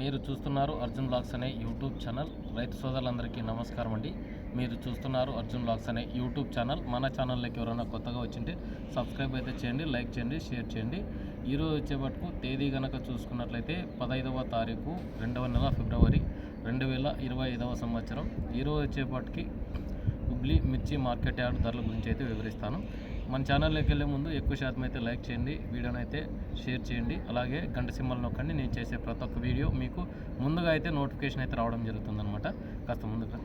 మీరు చూస్తున్నారు అర్జున్ బ్లాగ్స్ అనే యూట్యూబ్ ఛానల్. రైతు సోదరులందరికీ నమస్కారం అండి. మీరు చూస్తున్నారు అర్జున్ బ్లాగ్స్ అనే యూట్యూబ్ ఛానల్. మన ఛానల్లోకి ఎవరైనా కొత్తగా వచ్చింటే సబ్స్క్రైబ్ అయితే చేయండి లైక్ చేయండి షేర్ చేయండి. ఈరోజు వచ్చేపట్టుకు తేదీ కనుక చూసుకున్నట్లయితే పదహైదవ తారీఖు రెండవ నెల ఫిబ్రవరి రెండు వేల ఇరవై ఐదవ సంవత్సరం. ఈరోజు వచ్చేపటికి హుబ్లీ మిర్చి మార్కెట్ యార్డ్ ధరల గురించి అయితే వివరిస్తాను. మన ఛానల్లోకి వెళ్ళే ముందు ఎక్కువ శాతం అయితే లైక్ చేయండి వీడియోని అయితే షేర్ చేయండి. అలాగే గంట సింబల్ నొక్కండి నేను చేసే ప్రతి ఒక్క వీడియో మీకు ముందుగా అయితే నోటిఫికేషన్ అయితే రావడం జరుగుతుందన్నమాట. కాస్త ముందుగా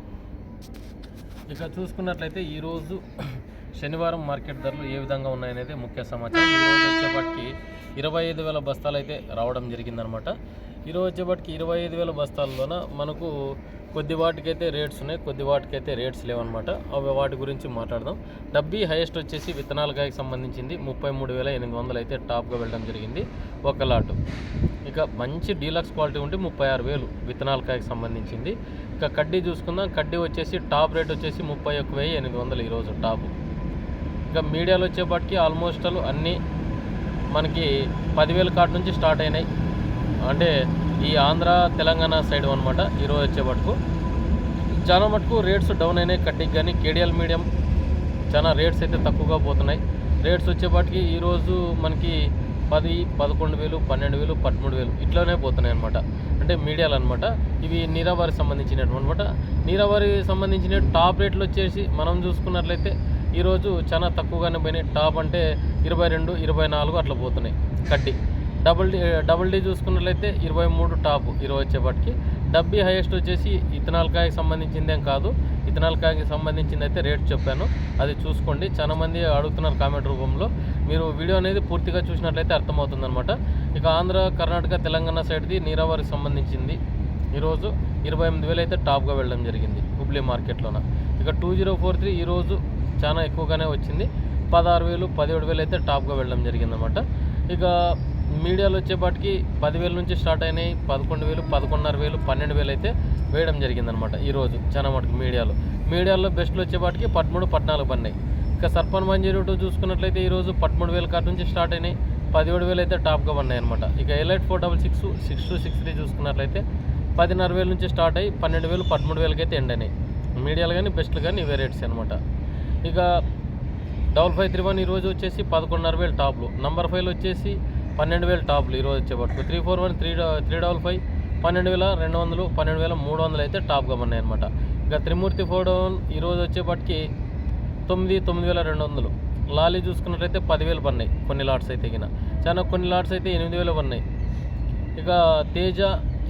ఇక చూసుకున్నట్లయితే ఈరోజు శనివారం మార్కెట్ ధరలు ఏ విధంగా ఉన్నాయనేది ముఖ్య సమాచారం. ఈరోజు వచ్చేపటికి ఇరవై ఐదు వేల బస్తాలు అయితే రావడం జరిగిందనమాట ఈరోజు వచ్చేపాటికి ఇరవై ఐదు వేల బస్తాల్లోన మనకు కొద్ది వాటికైతే రేట్స్ ఉన్నాయి కొద్ది వాటికైతే రేట్స్ లేవన్నమాట. అవి వాటి గురించి మాట్లాడదాం. డబ్బీ హైయెస్ట్ వచ్చేసి విత్తనాలకాయకి సంబంధించింది ముప్పై మూడు వేల ఎనిమిది వందలు అయితే టాప్గా వెళ్ళడం జరిగింది ఒక లాట్. ఇక మంచి డీలక్స్ క్వాలిటీ ఉంటే ముప్పై ఆరు వేలు విత్తనాలకాయకి సంబంధించింది. ఇక కడ్డీ చూసుకుందాం. కడ్డీ వచ్చేసి టాప్ రేట్ వచ్చేసి ముప్పై ఒక్క వెయ్యి ఎనిమిది వందలు ఈరోజు టాప్. ఇక మీడియాలో వచ్చేపాటికి ఆల్మోస్ట్ అన్నీ మనకి పదివేల కాట్ నుంచి స్టార్ట్ అయినాయి. అంటే ఈ ఆంధ్ర తెలంగాణ సైడ్ అనమాట ఈరోజు వచ్చే మటుకు. చాలా మటుకు రేట్స్ డౌన్ అయినాయి కట్టికి కానీ కేడిఎల్ మీడియం చాలా రేట్స్ అయితే తక్కువగా పోతున్నాయి. రేట్స్ వచ్చేపాటికి ఈరోజు మనకి పది పదకొండు వేలు పన్నెండు వేలు పదమూడు వేలు ఇట్లానే పోతున్నాయి అనమాట అంటే మీడియాలు అనమాట ఇవి నీరావరి సంబంధించినటువంటి అనమాట నీరావరి సంబంధించిన టాప్ రేట్లు వచ్చేసి మనం చూసుకున్నట్లయితే ఈరోజు చాలా తక్కువగానే పోయినాయి. టాప్ అంటే ఇరవై రెండు ఇరవై నాలుగు అట్లా పోతున్నాయి. కట్టి డబుల్ డి డబుల్ డి చూసుకున్నట్లయితే ఇరవై మూడు టాప్ ఇరవై వచ్చేపటికి. డబ్బీ హైయెస్ట్ వచ్చేసి ఇథనాల్ కాయకి సంబంధించిందేం కాదు. ఇథనాల్ కాయకి సంబంధించింది అయితే రేట్ చెప్పాను. అది చూసుకోండి. చాలా మంది అడుగుతున్నారు కామెంట్ రూపంలో. మీరు వీడియో అనేది పూర్తిగా చూసినట్లయితే అర్థమవుతుందన్నమాట. ఇక ఆంధ్ర కర్ణాటక తెలంగాణ సైడ్ది నీరావరికి సంబంధించింది. ఈరోజు ఇరవై ఎనిమిది వేలు అయితే టాప్గా వెళ్ళడం జరిగింది హుబ్లీ మార్కెట్లోన. ఇక టూ జీరో ఫోర్ త్రీ ఈరోజు చాలా ఎక్కువగానే వచ్చింది. పదహారు వేలు పదిహేడు వేలు అయితే టాప్గా వెళ్ళడం జరిగిందనమాట ఇక మీడియాలో వచ్చేపాటికి పదివేల నుంచి స్టార్ట్ అయినాయి. పదకొండు వేలు పదకొండున్నర వేలు పన్నెండు వేలు అయితే వేయడం జరిగిందనమాట ఈరోజు చాలా మటుకు మీడియాలో. మీడియాలో బెస్ట్లు వచ్చేపాటికి పదమూడు పద్నాలుగు పన్నాయి ఇక సర్పన్ మంజీరు టూ చూసుకున్నట్లయితే ఈరోజు పదమూడు వేల కాడ నుంచి స్టార్ట్ అయినాయి. పదిహేడు వేలు అయితే టాప్గా పడినాయి అనమాట ఇక elite four double six six two six three చూసుకున్నట్లయితే పదిన్నర వేల నుంచి స్టార్ట్ అయ్యి పన్నెండు వేలు పదమూడు వేలకి అయితే ఎండ్ అయినాయి. మీడియాలు కానీ బెస్ట్లు కానీ ఇవే రేట్స్ అనమాట ఇక డబల్ ఫైవ్ త్రీ వన్ ఈరోజు వచ్చేసి పదకొండున్నర వేలు టాప్లు. నంబర్ ఫైవ్లు వచ్చేసి పన్నెండు వేలు టాప్లు ఈరోజు వచ్చేపట్టుకు three four one three three double five పన్నెండు వేల రెండు వందలు పన్నెండు వేల మూడు వందలు అయితే టాప్గా ఉన్నాయి అనమాట ఇక త్రిమూర్తి ఫోర్ డౌన్ ఈరోజు వచ్చేపటికి తొమ్మిది తొమ్మిది వేల రెండు వందలు. లాలీ చూసుకున్నట్లయితే పదివేలు పన్నాయి కొన్ని లాట్స్ అయితే గిన. చాలా కొన్ని లాట్స్ అయితే ఎనిమిది వేలు పన్నాయి ఇక తేజ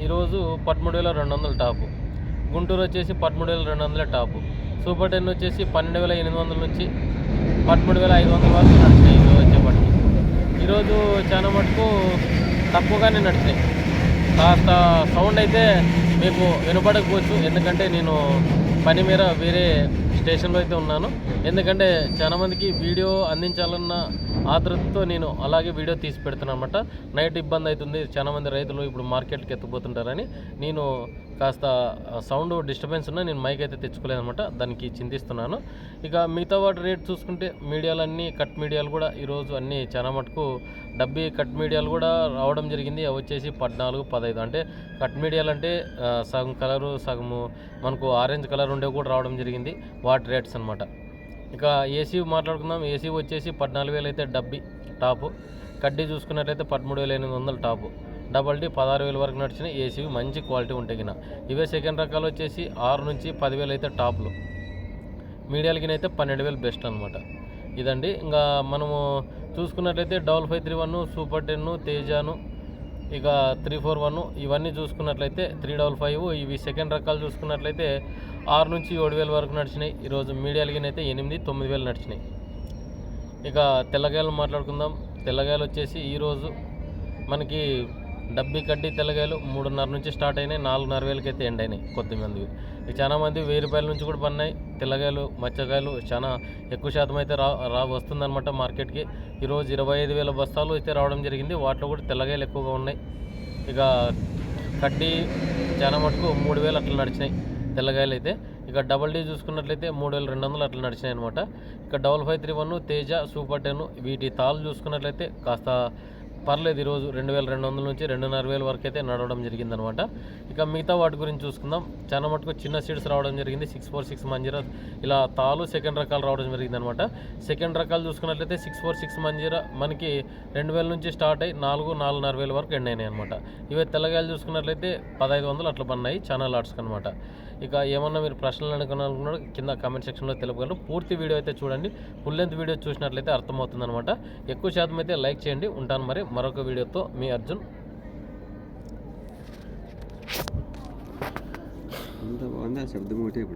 ఈరోజు పదమూడు వేల రెండు వందలు టాపు. గుంటూరు వచ్చేసి పదమూడు వేల రెండు వందల టాపు. సూపర్ టెన్ వచ్చేసి పన్నెండు వేల ఎనిమిది వందల నుంచి పదమూడు వేల ఐదు వందల వరకు నడిచినాయి ఈరోజు చాలా మటుకు తక్కువగానే నడిచినాయి కాస్త సౌండ్ అయితే మీకు వినపడకపోవచ్చు. ఎందుకంటే నేను పని మీద వేరే స్టేషన్లో అయితే ఉన్నాను. ఎందుకంటే చాలామందికి వీడియో అందించాలన్న ఆతృతతో నేను అలాగే వీడియో తీసి పెడుతున్నాను అనమాట నైట్ ఇబ్బంది అవుతుంది చాలా మంది రైతులు ఇప్పుడు మార్కెట్కి ఎత్తిపోతుంటారని నేను కాస్త సౌండ్ డిస్టర్బెన్స్ ఉన్నా నేను మైక్ అయితే తెచ్చుకోలేదనమాట దానికి చింతిస్తున్నాను. ఇక మిగతా వాటి రేట్ చూసుకుంటే మీడియాలన్నీ కట్ మీడియాలు కూడా ఈరోజు అన్నీ చాలా మటుకు డబ్బీ కట్ మీడియాలు కూడా రావడం జరిగింది. అవి వచ్చేసి పద్నాలుగు పదహైదు అంటే కట్ మీడియాలు అంటే సగం కలరు సగము మనకు ఆరెంజ్ కలర్ ఉండేవి కూడా రావడం జరిగింది. వాటి రేట్స్ అనమాట ఇక ఏసీ మాట్లాడుకుందాం. ఏసీ వచ్చేసి పద్నాలుగు వేలు అయితే డబ్బీ టాపు. కడ్డీ చూసుకున్నట్లయితే పదమూడు వేల ఎనిమిది వందలు టాపు. డబల్ డి పదహారు వేల వరకు నడిచిన ఏసీవి మంచి క్వాలిటీ ఉంటాయి కింద ఇవే సెకండ్ రకాలు వచ్చేసి ఆరు నుంచి పదివేలు అయితే టాప్లు మీడియాలకి అయితే పన్నెండు వేలు బెస్ట్ అనమాట ఇదండి. ఇంకా మనము చూసుకున్నట్లయితే double five three one super ten తేజాను ఇక త్రీ ఫోర్ వన్ ఇవన్నీ చూసుకున్నట్లయితే త్రీ డబల్ ఫైవ్ ఇవి సెకండ్ రకాలు చూసుకున్నట్లయితే ఆరు నుంచి ఏడు వేల వరకు నడిచినాయి. ఈరోజు మీడియాలకి అయితే ఎనిమిది తొమ్మిది వేలు నడిచినాయి. ఇక తెల్లగాయలు మాట్లాడుకుందాం. తెల్లగాయలు వచ్చేసి ఈరోజు మనకి డబ్బి కడ్డీ తెల్లగాయలు మూడున్నర నుంచి స్టార్ట్ అయినాయి నాలుగున్నర వేలకి అయితే ఎండ్ అయినాయి కొద్దిమంది ఇక చాలా మంది వెయ్యి రూపాయల నుంచి కూడా పన్నాయి తెల్లగాయలు మచ్చకాయలు చాలా ఎక్కువ శాతం అయితే రా రా వస్తుందన్నమాట మార్కెట్కి. ఈరోజు ఇరవై ఐదు వేల బస్తాలు అయితే రావడం జరిగింది. వాటిలో కూడా తెల్లగాయలు ఎక్కువగా ఉన్నాయి. ఇక కడ్డీ చాలా మటుకు మూడు వేలు అట్లా నడిచినాయి తెల్లగాయలు అయితే. ఇక డబల్ డీ చూసుకున్నట్లయితే మూడు వేల రెండు వందలు అట్లా నడిచినాయి అనమాట ఇక double five three one Teja super ten వీటి తాళ్ళు చూసుకున్నట్లయితే కాస్త పర్లేదు ఈరోజు రెండు వేల రెండు వందల నుంచి రెండున్నర వేల వరకు అయితే నడవడం జరిగిందనమాట. ఇక మిగతా వాటి గురించి చూసుకుందాం. చాలా మటుకు చిన్న సీడ్స్ రావడం జరిగింది. సిక్స్ ఫోర్ సిక్స్ మంజీరా ఇలా తాలు సెకండ్ రకాలు రావడం జరిగింది అనమాట సెకండ్ రకాలు చూసుకున్నట్లయితే సిక్స్ ఫోర్ సిక్స్ మంజీరా మనకి రెండు వేల నుంచి స్టార్ట్ అయ్యి నాలుగు నాలుగున్నర వేల వరకు ఎండ్ అయినాయి అనమాట ఇవే తెల్లగాయలు చూసుకున్నట్లయితే పదహైదు వందలు అట్లా పన్నాయి చాలా లాట్స్కి అనమాట ఇక ఏమన్నా మీరు ప్రశ్నలు అనుకున్నారు కింద కామెంట్ సెక్షన్లో తెలుపగలరు పూర్తి వీడియో అయితే చూడండి. ఫుల్ లెంత్ వీడియో చూసినట్లయితే అర్థమవుతుంది అనమాట ఎక్కువ శాతం అయితే లైక్ చేయండి. ఉంటాను మరి మరొక వీడియోతో. మీ అర్జున్. అంత బాగుంది? ఆ శబ్దం ఒకటే ఇప్పుడు.